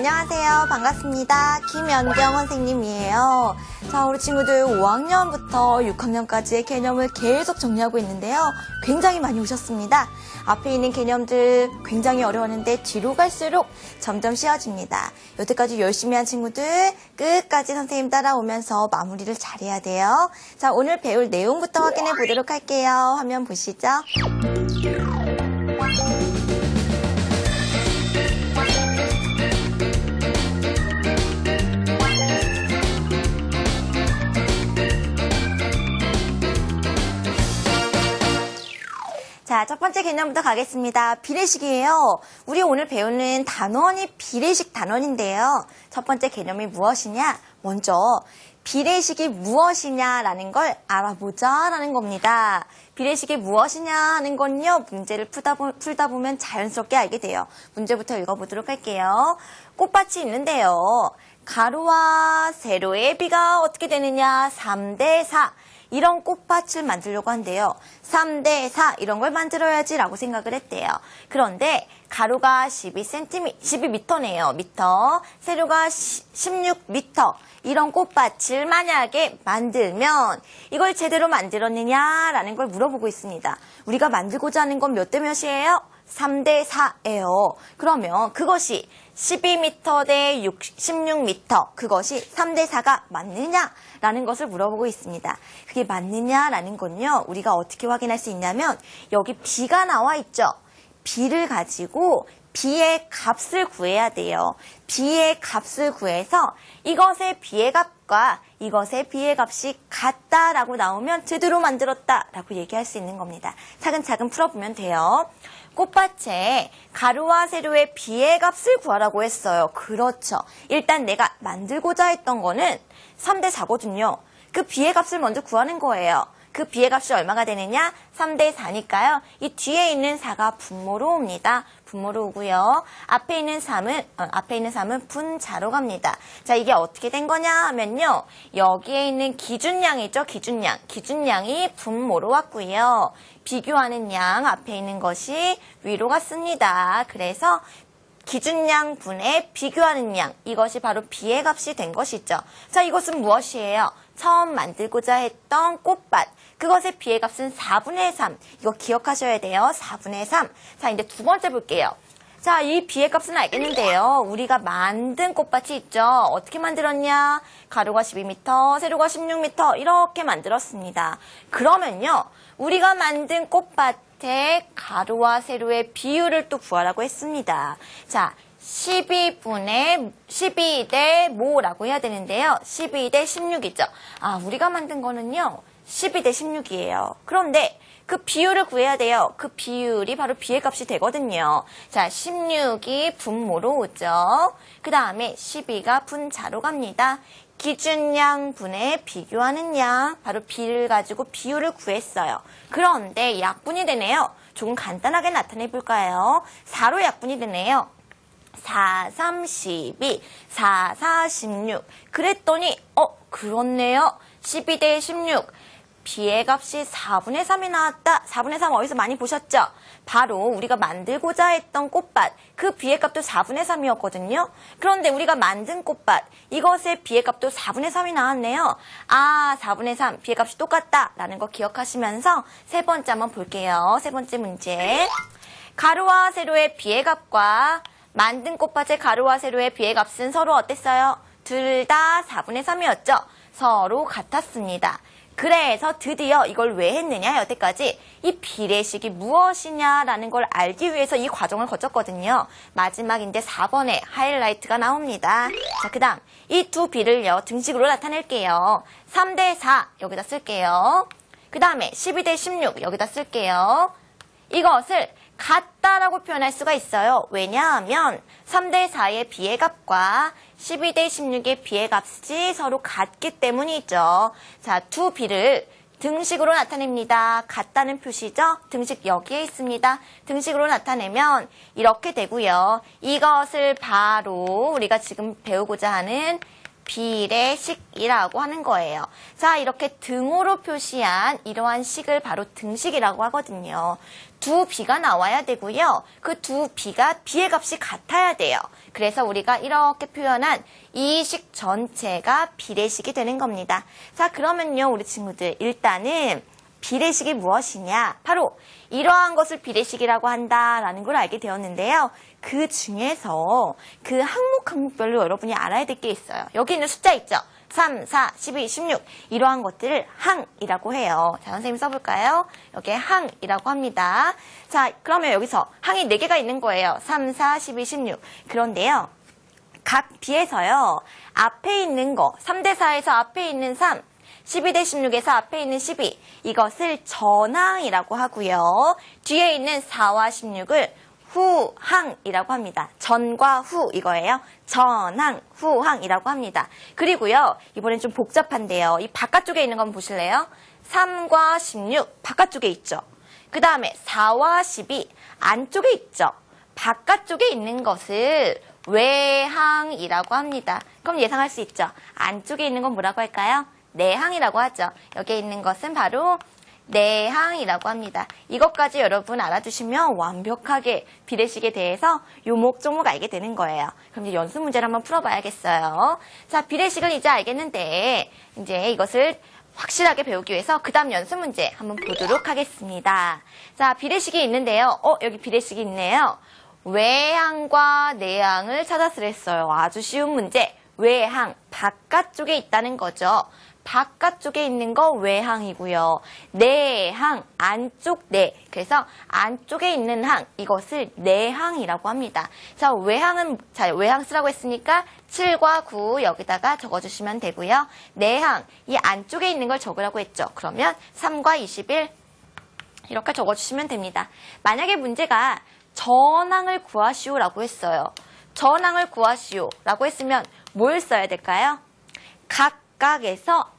안녕하세요. 반갑습니다. 김연경 선생님이에요. 자, 우리 친구들 5학년부터 6학년까지의 개념을 계속 정리하고 있는데요. 굉장히 많이 오셨습니다. 앞에 있는 개념들 굉장히 어려웠는데 뒤로 갈수록 점점 쉬워집니다. 여태까지 열심히 한 친구들 끝까지 선생님 따라오면서 마무리를 잘해야 돼요. 자, 오늘 배울 내용부터 확인해 보도록 할게요. 화면 보시죠. 자, 첫 번째 개념부터 가겠습니다. 비례식이에요. 우리 오늘 배우는 단원이 비례식 단원인데요. 첫 번째 개념이 무엇이냐? 먼저 비례식이 무엇이냐라는 걸 알아보자라는 겁니다. 비례식이 무엇이냐 하는 건요. 문제를 풀다, 보, 풀다 보면 자연스럽게 알게 돼요. 문제부터 읽어보도록 할게요. 꽃밭이 있는데요. 가로와 세로의 비가 어떻게 되느냐? 3대 4. 이런 꽃밭을 만들려고 한대요. 3대 4 이런 걸 만들어야지 라고 생각을 했대요. 그런데 가로가 12cm, 12m네요. 미터. 세로가 16m. 이런 꽃밭을 만약에 만들면 이걸 제대로 만들었느냐라는 걸 물어보고 있습니다. 우리가 만들고자 하는 건 몇 대 몇이에요? 3대 4예요. 그러면 그것이 12m 대 16m 그것이 3대 4가 맞느냐라는 것을 물어보고 있습니다. 그게 맞느냐라는 건요. 우리가 어떻게 확인할 수 있냐면 여기 b가 나와 있죠. b를 가지고 b의 값을 구해야 돼요. b의 값을 구해서 이것의 b의 값과 이것의 b의 값이 같다라고 나오면 제대로 만들었다라고 얘기할 수 있는 겁니다. 차근차근 풀어보면 돼요. 꽃밭에 가루와 세로의 비의 값을 구하라고 했어요. 그렇죠. 일단 내가 만들고자 했던 거는 3대 4거든요. 그 비의 값을 먼저 구하는 거예요. 그 비의 값이 얼마가 되느냐? 3대 4니까요. 이 뒤에 있는 4가 분모로 옵니다. 분모로 오고요. 앞에 있는 3은 어, 앞에 있는 3은 분자로 갑니다. 자, 이게 어떻게 된 거냐 하면요. 여기에 있는 기준량이죠. 기준량. 기준량이 분모로 왔고요. 비교하는 양 앞에 있는 것이 위로 갔습니다. 그래서 기준량 분의 비교하는 양 이것이 바로 비의 값이 된 것이죠. 자, 이것은 무엇이에요? 처음 만들고자 했던 꽃밭. 그것의 비의 값은 4분의 3. 이거 기억하셔야 돼요. 4분의 3. 자, 이제 두 번째 볼게요. 자, 이 비의 값은 알겠는데요. 우리가 만든 꽃밭이 있죠. 어떻게 만들었냐? 가로가 12m, 세로가 16m 이렇게 만들었습니다. 그러면요. 우리가 만든 꽃밭의 가로와 세로의 비율을 또 구하라고 했습니다. 자, 12분의 12대 모라고 해야 되는데요. 12대 16이죠. 아, 우리가 만든 거는요. 12대 16이에요. 그런데 그 비율을 구해야 돼요. 그 비율이 바로 비의 값이 되거든요. 자, 16이 분모로 오죠. 그 다음에 12가 분자로 갑니다. 기준양 분의 비교하는 양, 바로 비를 가지고 비율을 구했어요. 그런데 약분이 되네요. 조금 간단하게 나타내 볼까요? 4로 약분이 되네요. 4, 3, 12, 4, 4, 16. 그랬더니, 어, 그렇네요. 12대 16. 비의 값이 4분의 3이 나왔다. 4분의 3 어디서 많이 보셨죠? 바로 우리가 만들고자 했던 꽃밭. 그 비의 값도 4분의 3이었거든요. 그런데 우리가 만든 꽃밭. 이것의 비의 값도 4분의 3이 나왔네요. 아, 4분의 3. 비의 값이 똑같다. 라는 거 기억하시면서 세 번째 한번 볼게요. 세 번째 문제. 가로와 세로의 비의 값과 만든 꽃밭의 가로와 세로의 비의 값은 서로 어땠어요? 둘 다 4분의 3이었죠? 서로 같았습니다. 그래서 드디어 이걸 왜 했느냐 여태까지 이 비례식이 무엇이냐라는 걸 알기 위해서 이 과정을 거쳤거든요. 마지막 이제 4번에 하이라이트가 나옵니다. 자, 그 다음 이 두 비를요 등식으로 나타낼게요. 3대 4 여기다 쓸게요. 그 다음에 12대 16 여기다 쓸게요. 이것을 같다라고 표현할 수가 있어요. 왜냐하면 3대 4의 비의 값과 12대 16의 비의 값이 서로 같기 때문이죠. 자, 두 비를 등식으로 나타냅니다. 같다는 표시죠? 등식 여기에 있습니다. 등식으로 나타내면 이렇게 되고요. 이것을 바로 우리가 지금 배우고자 하는 비례식이라고 하는 거예요. 자, 이렇게 등으로 표시한 이러한 식을 바로 등식이라고 하거든요. 두 비가 나와야 되고요. 그두 비가 비의 값이 같아야 돼요. 그래서 우리가 이렇게 표현한 이식 전체가 비례식이 되는 겁니다. 자, 그러면요, 우리 친구들. 일단은 비례식이 무엇이냐? 바로 이러한 것을 비례식이라고 한다라는 걸 알게 되었는데요. 그 중에서 그 항목 항목별로 여러분이 알아야 될 게 있어요. 여기 있는 숫자 있죠? 3, 4, 12, 16 이러한 것들을 항이라고 해요. 자, 선생님 써볼까요? 여기에 항이라고 합니다. 자, 그러면 여기서 항이 4개가 있는 거예요. 3, 4, 12, 16 그런데요. 각 비에서요. 앞에 있는 거 3대 4에서 앞에 있는 3 12대 16에서 앞에 있는 12 이것을 전항이라고 하고요. 뒤에 있는 4와 16을 후항이라고 합니다. 전과 후 이거예요. 전항, 후항이라고 합니다. 그리고요. 이번엔 좀 복잡한데요. 이 바깥쪽에 있는 건 보실래요? 3과 16 바깥쪽에 있죠. 그 다음에 4와 12 안쪽에 있죠. 바깥쪽에 있는 것을 외항이라고 합니다. 그럼 예상할 수 있죠. 안쪽에 있는 건 뭐라고 할까요? 내항이라고 하죠. 여기에 있는 것은 바로 내항이라고 합니다. 이것까지 여러분 알아두시면 완벽하게 비례식에 대해서 요목조목 알게 되는 거예요. 그럼 이제 연습 문제를 한번 풀어봐야겠어요. 자, 비례식을 이제 알겠는데 이제 이것을 확실하게 배우기 위해서 그 다음 연습 문제 한번 보도록 하겠습니다. 자, 비례식이 있는데요. 어, 여기 비례식이 있네요. 외항과 내항을 찾았으랬어요. 아주 쉬운 문제. 외항, 바깥쪽에 있다는 거죠. 바깥쪽에 있는 거 외항이고요. 내항, 안쪽 내. 그래서 안쪽에 있는 항, 이것을 내항이라고 합니다. 자, 외항은, 자, 외항 쓰라고 했으니까 7과 9 여기다가 적어주시면 되고요. 내항, 이 안쪽에 있는 걸 적으라고 했죠. 그러면 3과 21 이렇게 적어주시면 됩니다. 만약에 문제가 전항을 구하시오라고 했어요. 전항을 구하시오라고 했으면 뭘 써야 될까요? 각각에서